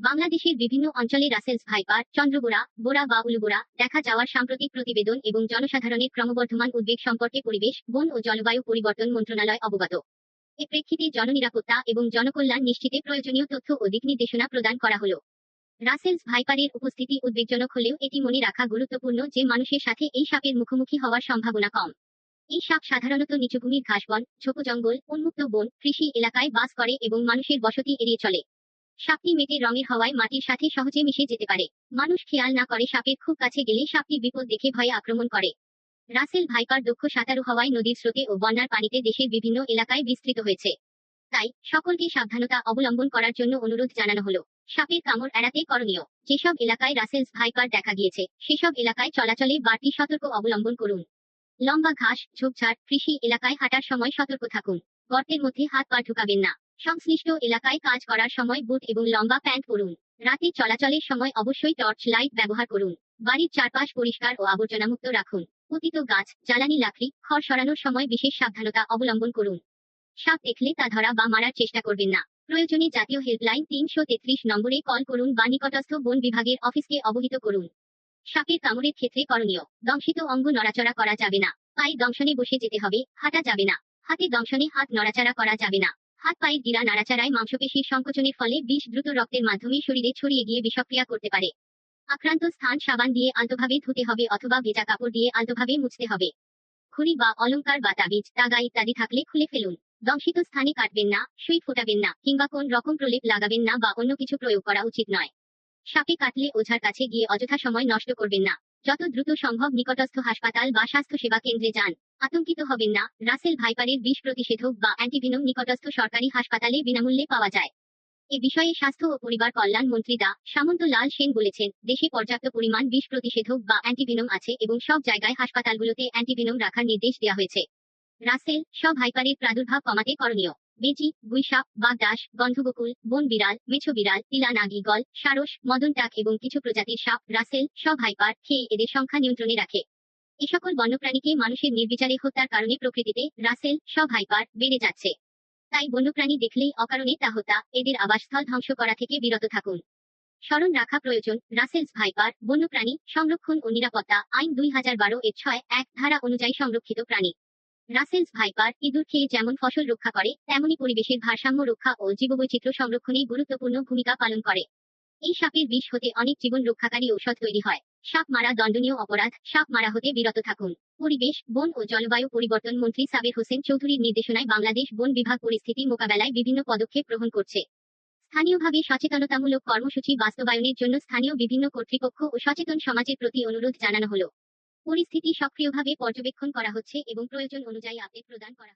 বাংলাদেশের বিভিন্ন অঞ্চলে রাসেলস ভাইপার চন্দ্রবোরা বোরা বা উলুবোরা দেখা যাওয়ার সাম্প্রতিক প্রতিবেদন এবং জনসাধারণের ক্রমবর্ধমান উদ্বেগ সম্পর্কে পরিবেশ, বন ও জলবায়ু পরিবর্তন মন্ত্রণালয় অবগত। এ প্রেক্ষিতে জননিরাপত্তা এবং জনকল্যাণ নিশ্চিতে প্রয়োজনীয় তথ্য ও দিক নির্দেশনা প্রদান করা হলো। রাসেলস ভাইপারের উপস্থিতি উদ্বেগজনক হলেও এটি মনে রাখা গুরুত্বপূর্ণ যে মানুষের সাথে এই সাপের মুখোমুখি হওয়ার সম্ভাবনা কম। এই সাপ সাধারণত নিচুভূমির ঘাসবন ছোপ জঙ্গল উন্মুক্ত বন, কৃষি এলাকায় বাস করে এবং মানুষের বসতি এড়িয়ে চলে। সাপটি মেটে রঙের হওয়ায় মাটির সাথে সহজে মিশে যেতে পারে। মানুষ খেয়াল না করে সাপের খুব কাছে গেলে সাপটি বিপদ দেখে ভয়ে আক্রমণ করে। রাসেল ভাইপার দক্ষ সাঁতারু হওয়ায় নদীর স্রোতে ও বন্যার পানিতে দেশের বিভিন্ন এলাকায় বিস্তৃত হয়েছে। তাই সকলকে সাবধানতা অবলম্বন করার জন্য অনুরোধ জানানো হলো। সাপের কামড় এড়াতে করণীয়। যেসব এলাকায় রাসেলস ভাইপার দেখা গিয়েছে, সেসব এলাকায় চলাচলে বাড়তি সতর্ক অবলম্বন করুন। লম্বা ঘাস, ঝোপঝাড়, কৃষি এলাকায় হাঁটার সময় সতর্ক থাকুন। গর্তের মধ্যে হাত পা ঢুকাবেন না। সংশ্লিষ্ট এলাকায় কাজ করার সময় বুট এবং লম্বা প্যান্ট পরুন। রাতে চলাচলের সময় অবশ্যই টর্চ লাইট ব্যবহার করুন। বাড়ির চারপাশ পরিষ্কার ও আবর্জনামুক্ত রাখুন। পতিত গাছ, জ্বালানি লাকড়ি, খড় সরানোর সময় বিশেষ সাবধানতা অবলম্বন করুন। সাপ দেখলে তা ধরা বা মারার চেষ্টা করবেন না। প্রয়োজনে জাতীয় হেল্পলাইন তিনশো তেত্রিশ নম্বরে কল করুন বা নিকটস্থ বন বিভাগের অফিসকে অবহিত করুন। সাপের কামড়ের ক্ষেত্রে করণীয়, দংশিত অঙ্গ নড়াচড়া করা যাবে না। পায়ে দংশনে বসে যেতে হবে, হাঁটা যাবে না। হাতে দংশনে হাত নড়াচড়া করা যাবে না। হাত পায়ের গিরা নাড়াচাড়ায় মাংসপেশির সংকোচনের ফলে বিষ দ্রুত রক্তের মাধ্যমে শরীরে ছড়িয়ে গিয়ে বিষক্রিয়া করতে পারে। আক্রান্ত স্থান, সাবান দিয়ে আলতোভাবে ধুতে হবে অথবা ভেজা কাপড় দিয়ে আলতোভাবে মুছতে হবে। খুরি বা অলংকার বা তাবিজ তাগা ইত্যাদি থাকলে খুলে ফেলুন। দংশিত স্থানে কাটবেন না, সুই ফোটাবেন না, কিংবা কোন রকম প্রলেপ লাগাবেন না বা অন্য কিছু প্রয়োগ করা উচিত নয়। সাপে কাটলে ওঝার কাছে গিয়ে অযথা সময় নষ্ট করবেন না। যত দ্রুত সম্ভব নিকটস্থ হাসপাতাল বা স্বাস্থ্য সেবা কেন্দ্রে যান। আতঙ্কিত হবেন না, রাসেল ভাইপারের বিষ প্রতিষেধক বা অ্যান্টিভিনম নিকটস্থ সরকারি হাসপাতালে বিনামূল্যে পাওয়া যায়। এ বিষয়ে স্বাস্থ্য ও পরিবার কল্যাণ মন্ত্রী দা সামন্ত লাল সেন বলেছেন, দেশে পর্যাপ্ত পরিমাণ বিষ প্রতিষেধক বা অ্যান্টিভিনম আছে এবং সব জায়গায় হাসপাতালগুলোতে অ্যান্টিভিনম রাখার নির্দেশ দেওয়া হয়েছে। রাসেল, সব ভাইপারের প্রাদুর্ভাব কমাতে করণীয়। বেজি গুইসাপ বাগদাস গন্ধবকুল বন বিড়াল, মেছো বিড়াল, তিলা নাগি, গল, সারস, মদন টাক এবং কিছু প্রজাতির সাপ, রাসেল, সব ভাইপার খেয়ে এদের সংখ্যা নিয়ন্ত্রণে রাখে। এ সকল বন্যপ্রাণীকে মানুষের নির্বিচারে হত্যার কারণে প্রকৃতিতে রাসেল, সব ভাইপার বেড়ে যাচ্ছে। তাই বন্যপ্রাণী দেখলেই অকারণে তা হত্যা, এদের আবাসস্থল ধ্বংস করা থেকে বিরত থাকুন। স্মরণ রাখা প্রয়োজন, রাসেলস ভাইপার, বন্যপ্রাণী, সংরক্ষণ ও নিরাপত্তা, আইন দুই হাজার বারো এর ছয় এক ধারা অনুযায়ী সংরক্ষিত প্রাণী। রাসেলস ভাইপার ইঁদুর খেয়ে যেমন ফসল রক্ষা করে, তেমনি পরিবেশের ভারসাম্য রক্ষা ও জীববৈচিত্র্য সংরক্ষণে গুরুত্বপূর্ণ ভূমিকা পালন করে। এই সাপের বিষ হতে অনেক জীবন রক্ষাকারী ঔষধ তৈরি হয়। সাপ মারা দণ্ডনীয় অপরাধ, সাপ মারা হতে বিরত থাকুন। পরিবেশ, বন ও জলবায়ু পরিবর্তন মন্ত্রী সাবের হোসেন চৌধুরীর নির্দেশনায় বাংলাদেশ বন বিভাগ পরিস্থিতি মোকাবেলায় বিভিন্ন পদক্ষেপ গ্রহণ করছে। স্থানীয়ভাবে সচেতনতামূলক কর্মসূচি বাস্তবায়নের জন্য স্থানীয় বিভিন্ন কর্তৃপক্ষ ও সচেতন সমাজের প্রতি অনুরোধ জানানো হলো। পরিস্থিতি সক্রিয়ভাবে পর্যবেক্ষণ করা হচ্ছে এবং প্রয়োজন অনুযায়ী আপডেট প্রদান করা